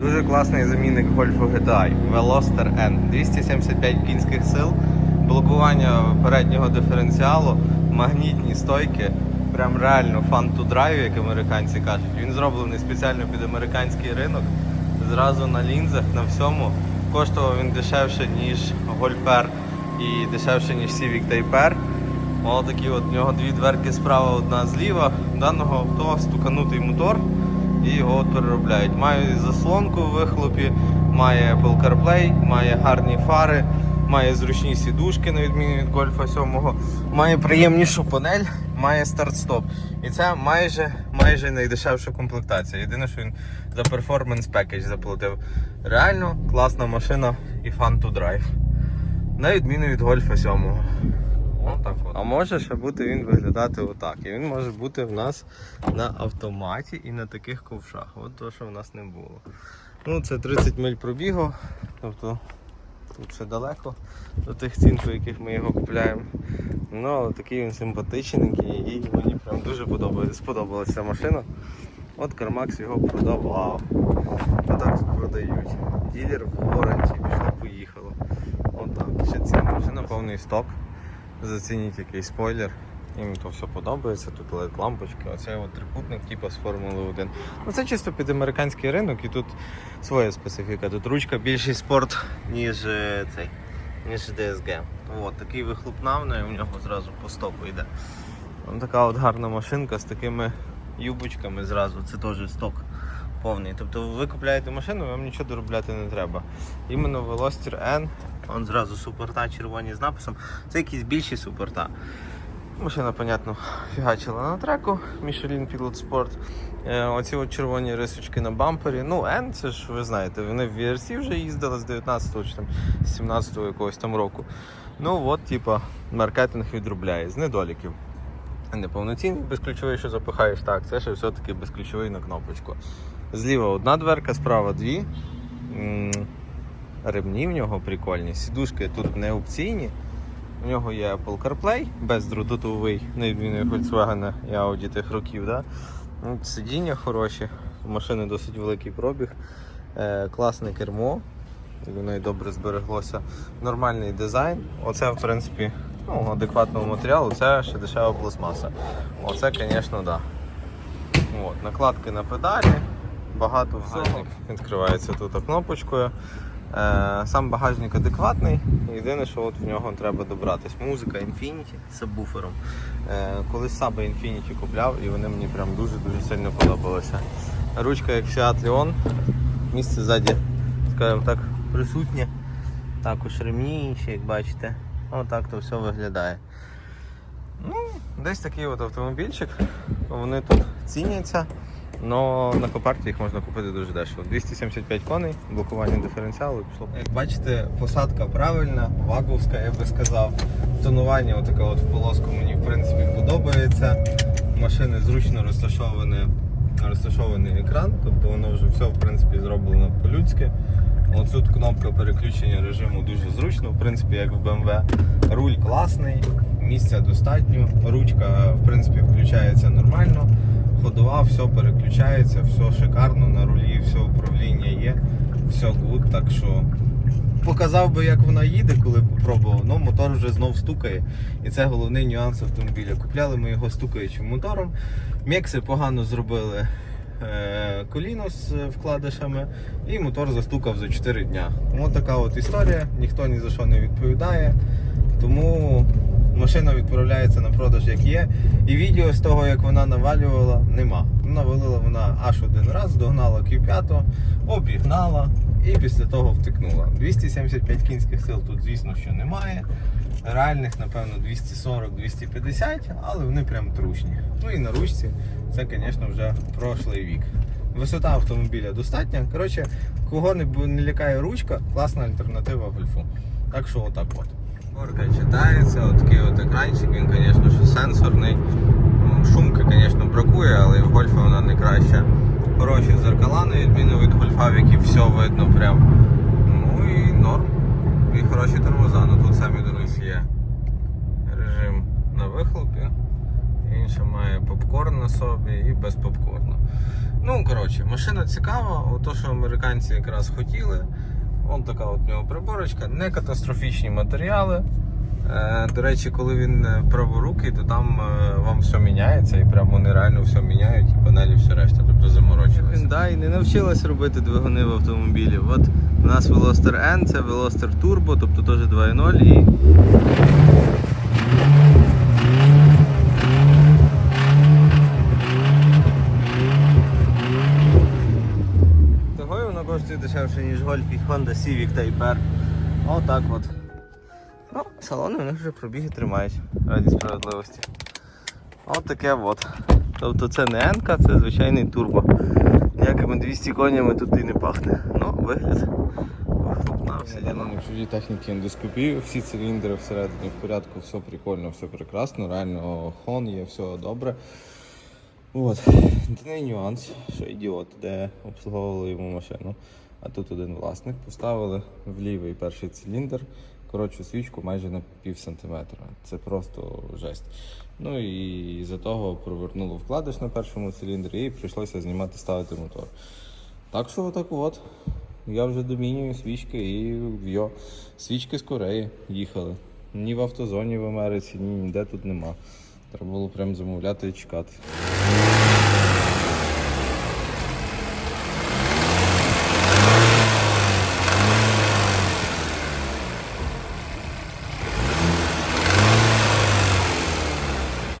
Дуже класний замінник гольфу GTI Veloster N. 275 кінських сил, блокування переднього диференціалу, магнітні стойки. Прям реально фан to drive, як американці кажуть. Він зроблений спеціально під американський ринок. Зразу на лінзах, на всьому. Коштував він дешевше, ніж R і дешевше, ніж Civic Type R. Ось такі от в нього дві дверки справа, одна зліва. У даного авто стуканутий мотор і його переробляють. Має заслонку в вихлопі, має Apple CarPlay, має гарні фари, має зручні сідушки, на відміну від Гольфа 7, має приємнішу панель, має старт-стоп. І це майже майже найдешевша комплектація. Єдине, що він за перформанс пекедж заплатив. Реально класна машина і fun to drive. На відміну від Гольфа 7. Отак от. А може ще бути він виглядати отак. І він може бути в нас на автоматі і на таких ковшах. От то, що в нас не було. Ну, це 30 миль пробігу, тобто тут ще далеко до тих цін, по яких ми його купляємо. Ну, але такий він симпатичненький і мені прям дуже подобається, сподобалася машина. От Кармакс його продавав. Отак продають. Ділер в Оранжі, пішло, поїхало. Отак. Ще ціна машина, повний сток. Зацініть якийсь спойлер. Їм то все подобається, тут led лампочки, оцей от трикутник типу з Формули 1. Ну це чисто під американський ринок і тут своя специфіка. Тут ручка більший спорт, ніж е, цей, ніж DSG. От, такий вихлопнавний, у нього зразу по стопу йде. Ось така от гарна машинка з такими юбочками зразу, це теж сток повний. Тобто ви купляєте машину, вам нічого доробляти не треба. Іменно Veloster N, он зразу супорта червоні з написом. Це якісь більші супорта. Машина, понятно, фігачила на треку Michelin Pilot Sport. Е, оці от червоні рисочки на бампері. Ну, N, це ж ви знаєте, вони в VRC вже їздили з 19-го чи там з 17-го якогось там року. Ну от, типа, маркетинг відробляє з недоліків. Неповноцінний безключовий, що запихаєш, так, це ще все-таки безключовий на кнопочку. Зліва одна дверка, справа дві. Ремні в нього прикольні. Сідушки тут не опційні. У нього є Apple CarPlay, бездротовий, на відміну від Volkswagen і Audi тих років. Да? Ну, Сидіння хороші, у машини досить великий пробіг, е, класне кермо, воно і добре збереглося. Нормальний дизайн. Оце, в принципі, ну, адекватного матеріалу, це ще дешева пластмаса. Оце, звісно, так. Да. Накладки на педалі, багато всього. Відкривається тут кнопочкою. Е, сам багажник адекватний. Єдине, що от в нього треба добратись. Музика Infinity з сабвуфером. Е, колись Saba Infinity купляв і вони мені прям дуже-дуже сильно подобалися. Ручка як Fiat Leon. Місце ззаді, скажімо так, присутнє. Також ремні інші, як бачите. Отак то все виглядає. Ну, десь такий от автомобільчик. Вони тут ціняться. Но на Копарті їх можна купити дуже дешево. 275 коней, блокування диференціалу і пішло. Як бачите, посадка правильна, ваговська, я би сказав. Тонування отаке от в полоску мені в принципі подобається. Машини зручно розташовані, розташований екран, тобто воно вже все в принципі зроблено по-людськи. От тут кнопка переключення режиму дуже зручно, в принципі, як в BMW. Руль класний, місця достатньо, ручка в принципі включається нормально. Ходова, все переключається, все шикарно, на рулі все управління є, все гуд, так що показав би, як вона їде, коли попробував, але мотор вже знов стукає. І це головний нюанс автомобіля. Купляли ми його стукаючим мотором. Мекси погано зробили е, коліно з вкладишами, і мотор застукав за 4 дня. Ось така от історія, ніхто ні за що не відповідає. Тому машина відправляється на продаж як є. І відео з того, як вона навалювала, нема. Навалила вона аж один раз, догнала Q5, обігнала і після того втикнула. 275 кінських сил тут, звісно, що немає. Реальних, напевно, 240-250, але вони прям трушні. Ну і на ручці це, звісно, вже прошлий вік. Висота автомобіля достатня. Коротше, кого не, лякає ручка, класна альтернатива гольфу. Так що отак от. Горка читається, от такий от екранчик, він, звісно, сенсорний. Шумки, звісно, бракує, але в гольфа вона не краща. Хороші зеркала, на відміну від гольфа, в які все видно прям. Ну і норм. І хороші тормоза. Ну тут самі донись є режим на вихлопі і Він ще має попкорн на собі і без попкорну. Ну, коротше, машина цікава, то, що американці якраз хотіли. Вон така от нього приборочка, не катастрофічні матеріали. Е, До речі, коли він е, праворукий, то там е, вам все міняється і прямо вони реально все міняють, і панелі, все решта, тобто заморочилися. і не навчилась робити двигуни в автомобілі. От у нас Veloster N, це Veloster Turbo, тобто теж 2.0 і. Того і воно коштує дешевше, ніж Golf і Honda Civic Type R. Отак от. Ну, салони в них вже пробіги тримають раді справедливості. От таке от. Тобто це не N, це звичайний турбо. Ніякими 200 конями тут і не пахне. Ну, вигляд. Все чужій техніки ендоскопії, всі циліндри всередині в порядку, все прикольно, все прекрасно, реально хон є, все добре. От. Єдиний нюанс, що ідіот, де обслуговували йому машину. А тут один власник поставили в лівий перший циліндр, коротшу свічку майже на пів сантиметра. Це просто жесть. Ну і за того провернуло вкладиш на першому циліндрі і прийшлося знімати ставити мотор. Так що отак от. Я вже домінюю свічки і в'йо. Свічки з Кореї їхали. Ні в автозоні в Америці, ні ніде тут нема. Треба було прям замовляти і чекати.